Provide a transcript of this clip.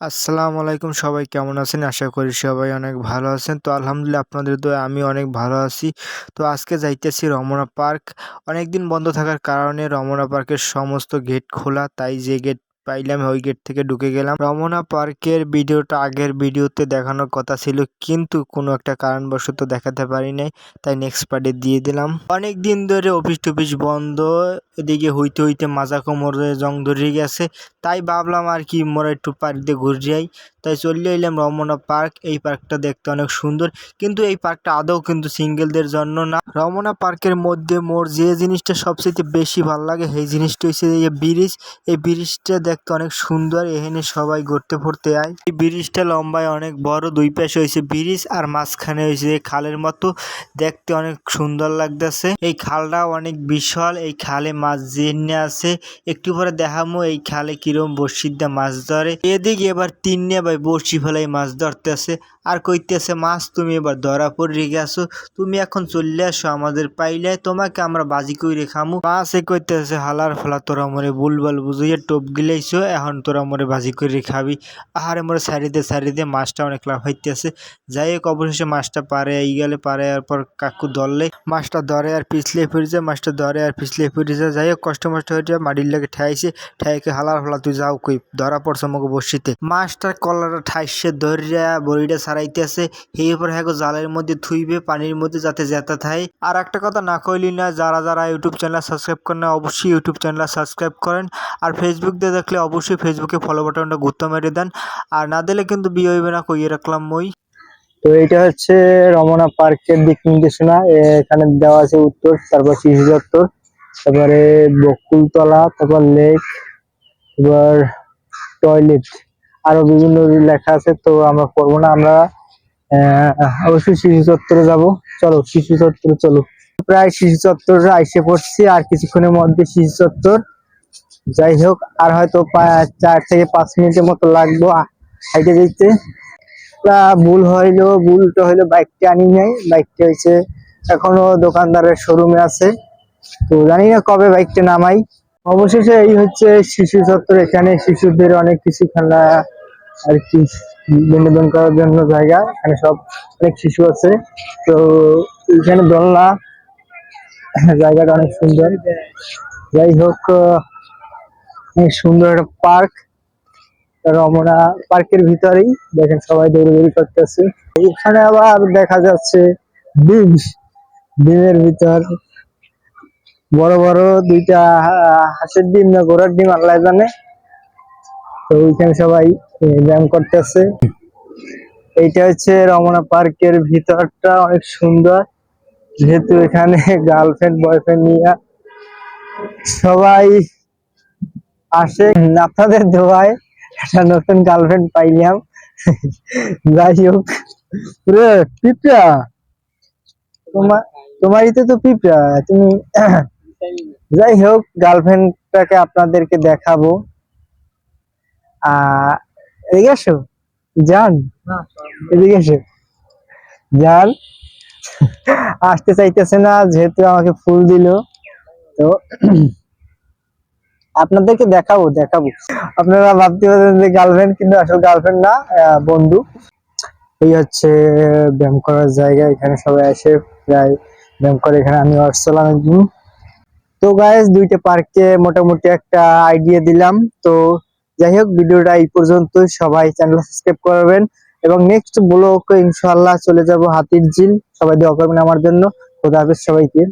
আসসালামু আলাইকুম সবাই, কেমন আছেন? আশা করি সবাই অনেক ভালো আছেন। তো আলহামদুলিল্লাহ আপনাদের তো আমি অনেক ভালো আছি। তো আজকে যাইতেছি রমনা পার্ক। অনেক দিন বন্ধ থাকার কারণে রমনা পার্কের সমস্ত গেট খোলা, তাই যে গেট পাইলাম ওই গেট থেকে ঢুকে গেলাম। রমনা পার্কের ভিডিওটা আগের ভিডিওতে দেখানোর কথা ছিল, কিন্তু কোনো একটা কারণবশত দেখাতে পারি নাই, তাই নেক্সট পার্টে দিয়ে দিলাম। অনেক দিন ধরে অফিস টফিস বন্ধ এদিকে হইতে হইতে মাজা কোমরে জং ধরে গেছে। তাই ভাবলাম আর কি, মোরা একটু পার্ক দিয়ে ঘুরে যাই। তাই চলে এলাম রমনা পার্ক। এই পার্কটা দেখতে অনেক সুন্দর, কিন্তু এই পার্কটা আদৌ কিন্তু সিঙ্গেলদের জন্য না। রমনা পার্কের মধ্যে মোর যে জিনিসটা সবচেয়ে বেশি ভালো লাগে, সেই জিনিসটা হচ্ছে এই ব্রিজ। এই ব্রিজটা দেখতে অনেক সুন্দর, এখানে সবাই ঘুরতে ফুরতে আয়। এই ব্রিজটা লম্বায় অনেক বড়, দুই পাশে হয়েছে ব্রিজ, আর মাঝখানে হয়েছে খালের মতো। দেখতে অনেক সুন্দর লাগতেছে। এই খালটা অনেক বিশাল, এই খালে মাছ জিনে আছে, একটু পরে দেখামো এই খালে কিরম দিয়ে মাছ ধরে। এদিকে এবার তিননে ভাই বড়শি ফেলাই মাছ ধরতেছে। আর কইতেছে, মাছ তুমি এবার ধরা পড়ে গেছো। তুমি এখন চলে আসো আমাদের পাইলে। তোমাকে আমরা বাজি কইরে খামু। মাছে কইতেছে, হালার ফলা, তোরা মরে বুলবাল বুঝিয়ে টোপ গিলাইছো। এখন তোরা মরে বাজি করে খাবি। আহারে মরে সারিদে সারিদে মাছটা অনেক লাভ হইতেছে। যাই হোক, অবশেষে মাছটা পারে এই গেলে, পারে এরপর কাকু ধরলে। মাছটা ধরে আর পিছলে ফিরে যায় মাছটা ধরে আর পিছলে ফিরে যায় যাই হোক কষ্ট মষ্ট হয়ে মাটির লেগে ঠাইছে ঠাইকে হালার ফলা তুই যাও কই ধরা পড়ছে আমাকে বসিতে মাছটার কলাটা ঠাইসে ধরিয়া বড়িটা সারাইতেছে এই উপর হ্যাঁ জালের মধ্যে থুইবে পানির মধ্যে যাতে যেতে থাকে আর একটা কথা না কইলি না যারা যারা ইউটিউব চ্যানেল সাবস্ক্রাইব করেন না অবশ্যই ইউটিউব চ্যানেল সাবস্ক্রাইব করেন আর ফেসবুক দিয়ে দেখলে অবশ্যই ফেসবুকে ফলো বাটনটা গুরুত্ব মেরে দেন। আর না দিলে কিন্তু বিয়ে হইবে না কইয়ে রাখলাম মই। তো এটা হচ্ছে রমনা পার্কের দিক নির্দেশনা। এখানে দেওয়া আছে উত্তর, তারপর শিশু চত্বর তারপরে বকুলতলা, তারপর লেক এবার টয়লেট, আরও বিভিন্ন লেখা আছে, তো আমরা পড়ব না, আমরা অবশ্যই শিশু চত্বরে যাব। চলো, শিশু চত্বরে চলো। প্রায় শিশু চত্বর আইসে পড়ছি, আর কিছুক্ষণের মধ্যে শিশু চত্বর। যাই হোক, আর হয়তো চার থেকে পাঁচ মিনিটের মতো লাগবো হাইটে যেতে। ভুল হইল ভুলটা হইল বাইকটা আনি নাই। বাইকটা হয়েছে এখনও দোকানদারের শোরুমে আছে। তো জানি না কবে বাইকটা নামাই। অবশেষে এই হচ্ছে শিশু চত্বর, এখানে শিশুদের অনেক কিছু খেলা আর কি বিনোদন করার জন্য জায়গা। এখানে সব অনেক শিশু আছে। তো এখানে দোলনা, জায়গাটা অনেক সুন্দর। যাই হোক অনেক সুন্দর একটা পার্ক। রমনা পার্কের ভিতরেই দেখেন সবাই দৌড়াদৌড়ি করতেছে। এখানে আবার দেখা যাচ্ছে ডিম ডিমের ভিতর বড় বড় দুইটা হাঁসের ডিম না ঘোড়ার ডিম, আল্লাহ জানে। তো ওইখানে সবাই ব্যায়াম করতেছে। এইটা হচ্ছে রমনা পার্কের ভিতরটা, অনেক সুন্দর। যেহেতু এখানে গার্লফ্রেন্ড বয়ফ্রেন্ড নিয়ে সবাই আসে। আপনাদের দোয়ায় একটা নতুন গার্লফ্রেন্ড পাইলাম। যাই হোক। রে তোমার তোমারই তো পিঁপড়া। তুমি যাই হোক গার্লফ্রেন্ডটাকে আপনাদেরকে দেখাবো। আহ এদিকে আসো। যান এদিকে যান আসতে চাইতেছে না যেহেতু আমাকে ফুল দিল। তো আপনাদেরকে দেখাবো দেখাবো। আপনারা ভাবতে পারেন যে গার্লফ্রেন্ড কিন্তু আসলে গার্লফ্রেন্ড না বন্ধু। এই হচ্ছে ব্যায়াম করার জায়গা এখানে সবাই আসে প্রায় ব্যায়াম করে এখানে আমি আসছিলাম একদিন। তো গাইস দুইটা পার্কে মোটামুটি একটা আইডিয়া দিলাম। তো যাই হোক, ভিডিওটা এই পর্যন্ত সবাই চ্যানেল সাবস্ক্রাইব করবেন। এবং নেক্সট ব্লগ ইনশাল্লাহ চলে যাব হাতির ঝিল সবাই দোয়া করবেন আমার জন্য। খোদা হাফেজ সবাইকে।